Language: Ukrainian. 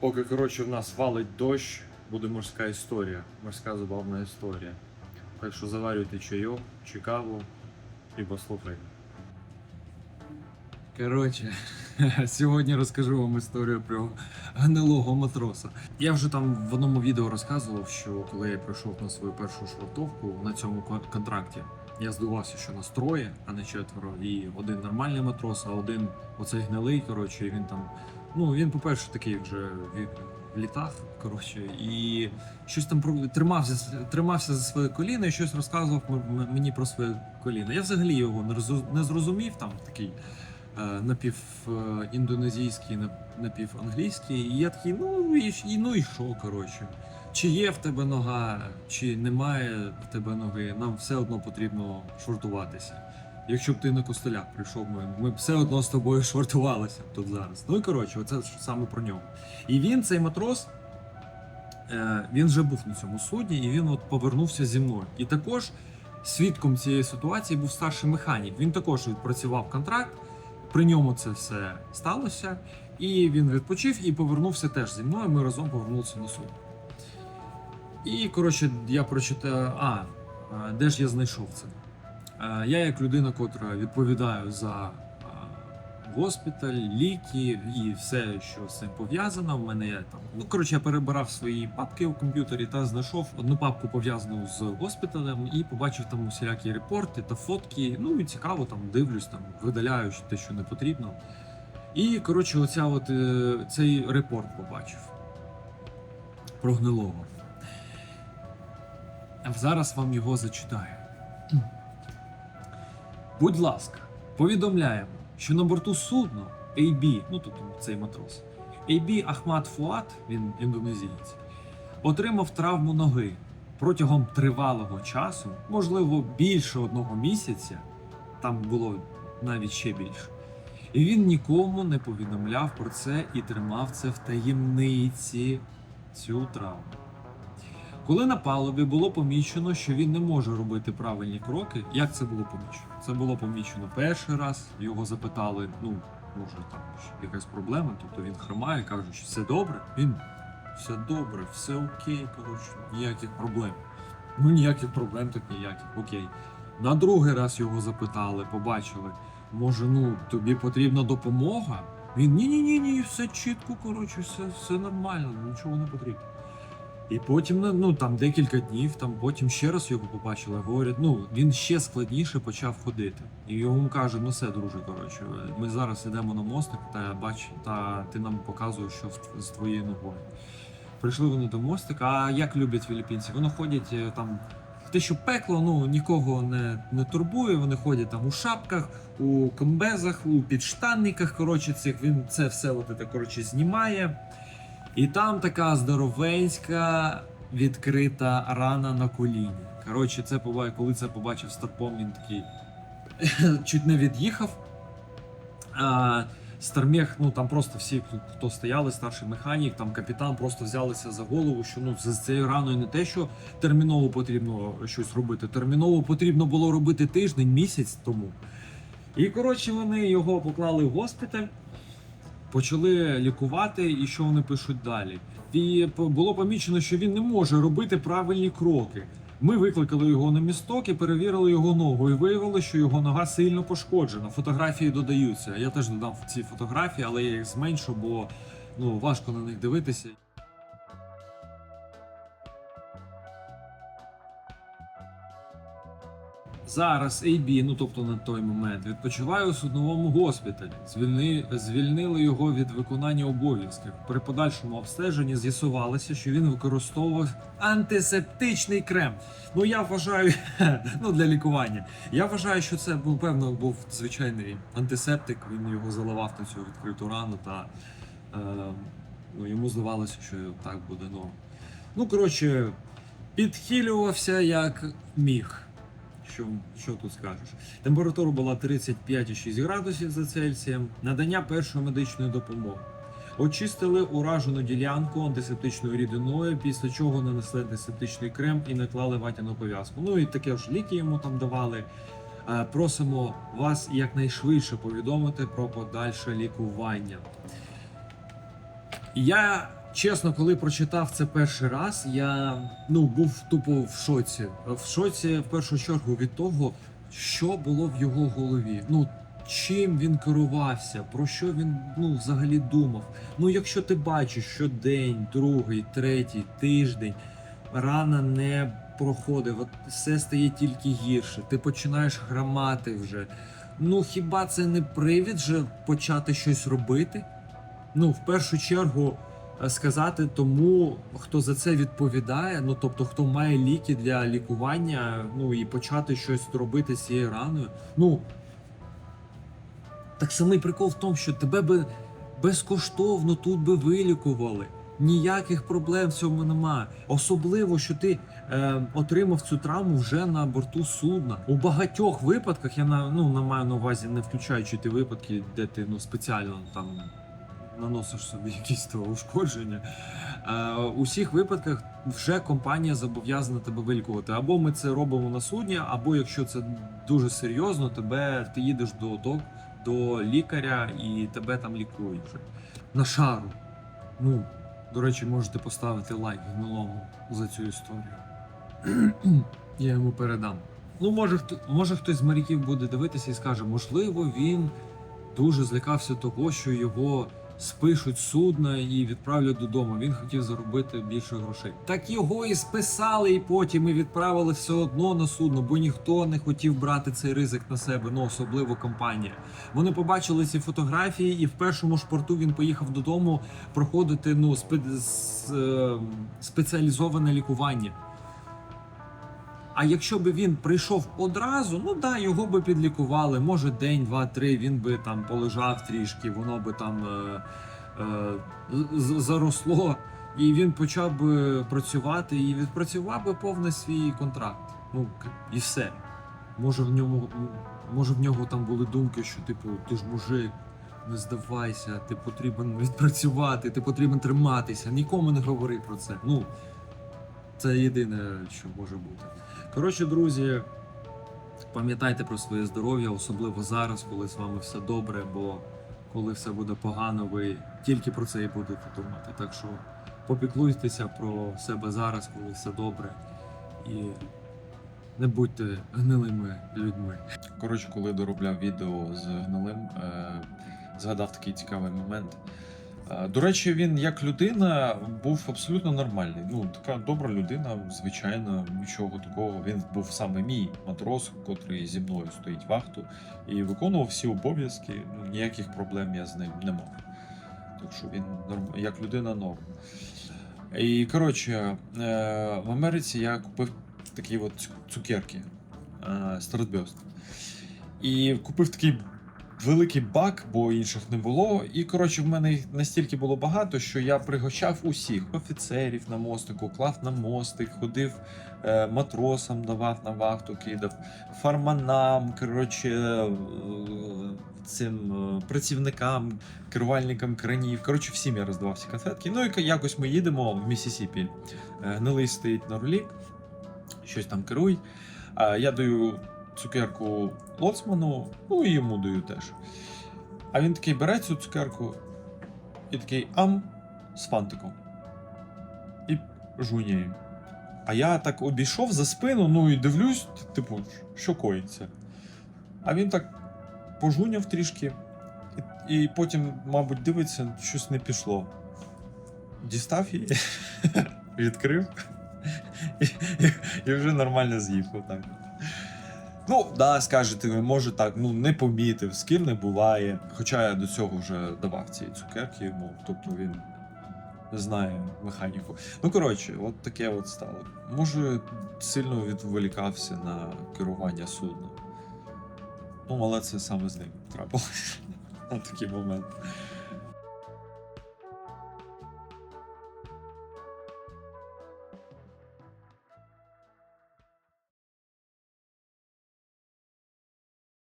Поки, коротше, в нас валить дощ, буде морська історія. Морська забавна історія. Так що заварюйте чайок чи каву і послухайте. Коротше, сьогодні розкажу вам історію про гнилого матроса. Я вже там в одному відео розказував, що коли я прийшов на свою першу швартовку на цьому контракті, я здивувався, що нас троє, а не четверо. І один нормальний матрос, а один оцей гнилий. Коротше, і він там. Ну він, по-перше, такий вже в, літах. Коротше, і щось там про тримався, тримався за своє коліно і щось розказував мені про своє коліно. Я взагалі його не зрозумів. Там такий е, напів е, індонезійський, нап- напів англійський. І я такий, ну і, і ну і що, коротше. Чи є в тебе нога, чи немає в тебе ноги, нам все одно потрібно швартуватися. Якщо б ти на костелях прийшов, ми, б все одно з тобою швартувалися тут зараз. Ну і коротше, оце саме про нього. І він, цей матрос, е, він вже був на цьому судні, і він от повернувся зі мною. І також свідком цієї ситуації був старший механік. Він також відпрацював контракт, при ньому це все сталося. І він відпочив і повернувся теж зі мною. Ми разом повернулися на суд. І коротше, я прочитав. А, де ж я знайшов це? Е, Я, як людина, котра відповідаю за госпіталь, ліки і все, що з цим пов'язано. В мене є там. Ну коротше, я перебирав свої папки у комп'ютері та знайшов одну папку пов'язану з госпіталем і побачив там усілякі репорти та фотки. Ну і цікаво, там дивлюсь, там видаляю те, що не потрібно. І коротше, оця от е, цей репорт побачив про гнилого. Зараз вам його зачитаю. Будь ласка, повідомляємо, що на борту судна AB, ну тобто цей матрос, AB Ахмад Фуат, він індонезієць, отримав травму ноги протягом тривалого часу, можливо, більше одного місяця, там було навіть ще більше. І він нікому не повідомляв про це і тримав це в таємниці цю травму. Коли на палубі було помічено, що він не може робити правильні кроки, як це було помічено? Це було помічено перший раз. Його запитали: ну може там якась проблема, тобто він хромає, каже, що все добре. Він все добре, все окей. Коротше, ніяких проблем. Ну ніяких проблем, так ніяких, окей. На другий раз його запитали, побачили. Може, ну тобі потрібна допомога? Він ні, ні, ні, ні, все чітко, коротше, все, все нормально, нічого не потрібно. І потім, ну, ну там декілька днів, там потім ще раз його побачили, говорять, ну він ще складніше почав ходити. І йому каже, ну все, друже, коротше, ми зараз йдемо на мостик, та бач, та ти нам показуєш, що з твоєю ногою. Прийшли вони до мостика. А як люблять філіппінці? Вони ходять е, там. Те, що пекло, ну нікого не, не турбує. Вони ходять там у шапках, у комбезах, у підштанниках. Коротше, цих він це все от це, коротше, знімає. І там така здоровенська відкрита рана на коліні. Коротше, це коли це побачив Старпом, він такий чуть не від'їхав. Стармех, ну там просто всі, хто стояли, старший механік, там капітан просто взялися за голову, що ну з цією раною не те, що терміново потрібно щось робити. Терміново потрібно було робити тиждень, місяць тому. І коротше, вони його поклали в госпіталь почали лікувати, і що вони пишуть далі. І було помічено, що він не може робити правильні кроки. Ми викликали його на місток і перевірили його ногу. І виявили, що його нога сильно пошкоджена. Фотографії додаються. Я теж додам ці фотографії, але я їх зменшу, бо ну важко на них дивитися. Зараз AB, ну тобто на той момент, відпочиває у судновому госпіталі. Звільни, звільнили його від виконання обов'язків. При подальшому обстеженні з'ясувалося, що він використовував антисептичний крем. Ну я вважаю, ну для лікування. Я вважаю, що це був певно був звичайний антисептик. Він його заливав на цю відкриту рану, та е, ну, йому здавалося, що так буде норм. Ну коротше, підхилювався як міг. Що, що тут скажеш? Температура була 35,6 градусів за Цельсієм. Надання першої медичної допомоги. Очистили уражену ділянку антисептичною рідиною, після чого нанесли антисептичний крем і наклали ватяну пов'язку. Ну і таке ж ліки йому там давали. Е, Просимо вас якнайшвидше повідомити про подальше лікування. Я Чесно, коли прочитав це перший раз, я ну був тупо в шоці. В шоці в першу чергу від того, що було в його голові. Ну чим він керувався, про що він ну взагалі думав. Ну, якщо ти бачиш, що день, другий, третій, тиждень рана не проходить, от все стає тільки гірше. Ти починаєш грамати вже. Ну хіба це не привід же почати щось робити? Ну, в першу чергу сказати тому, хто за це відповідає, ну тобто, хто має ліки для лікування, ну і почати щось робити з цією раною. Ну так самий прикол в тому, що тебе би безкоштовно тут би вилікували. Ніяких проблем в цьому немає. Особливо, що ти е, отримав цю травму вже на борту судна. У багатьох випадках я на ну на маю на увазі, не включаючи ті випадки, де ти ну спеціально там наносиш собі якісь то ушкодження. Е, у всіх випадках вже компанія зобов'язана тебе вилікувати. Або ми це робимо на судні, або якщо це дуже серйозно, тебе ти їдеш до док, до лікаря і тебе там лікують вже на шару. Ну, до речі, можете поставити лайк гнилому за цю історію. Я йому передам. Ну, може, може хтось з моряків буде дивитися і скаже, можливо, він дуже злякався того, що його спишуть судна і відправлять додому. Він хотів заробити більше грошей. Так його і списали, і потім і відправили все одно на судно, бо ніхто не хотів брати цей ризик на себе, ну особливо компанія. Вони побачили ці фотографії, і в першому ж порту він поїхав додому проходити ну спе... е, спеціалізоване лікування. А якщо б він прийшов одразу, ну да, його би підлікували. Може день, два, три. Він би там полежав трішки, воно би там е, е, заросло, і він почав би працювати і відпрацював би повний свій контракт. Ну і все. Може в ньому, може в нього там були думки, що типу, ти ж мужик, не здавайся, ти потрібен відпрацювати, ти потрібен триматися. Нікому не говори про це. Ну це єдине, що може бути. Коротше, друзі, пам'ятайте про своє здоров'я, особливо зараз, коли з вами все добре, бо коли все буде погано, ви тільки про це і будете думати. Так що попіклуйтеся про себе зараз, коли все добре, і не будьте гнилими людьми. Коротше, коли доробляв відео з гнилим, е, згадав такий цікавий момент. До речі, він як людина був абсолютно нормальний. Ну, така добра людина, звичайно, нічого такого. Він був саме мій матрос, котрий зі мною стоїть вахту, і виконував всі обов'язки. Ну, ніяких проблем я з ним не мав. Так що він норм... як людина норм. І коротше, е, в Америці я купив такі от цукерки е, І купив такий великий бак, бо інших не було. І коротше, в мене їх настільки було багато, що я пригощав усіх офіцерів на мостику, клав на мостик, ходив е, матросам, давав на вахту, кидав, фарманам, коротше, е, цим е, працівникам, керувальникам кранів. Коротше, всім я роздавав ці конфетки. Ну і якось ми їдемо в Місісіпі. Е, Гнилий стоїть на рулі, щось там керує. А я даю цукерку лоцману, ну і йому даю теж. А він такий бере цю цукерку і такий ам з фантиком. І жуняє. А я так обійшов за спину, ну і дивлюсь, типу, що коїться. А він так пожуняв трішки, і, і потім, мабуть, дивиться, щось не пішло. Дістав її, відкрив і, і, і вже нормально з'їв отак. Ну, да, скажете ви, може так, ну не помітив, з ким не буває. Хоча я до цього вже давав ці цукерки йому, тобто він знає механіку. Ну, коротше, от таке от стало. Може, сильно відволікався на керування судном. Ну, але це саме з ним трапилося на такий момент.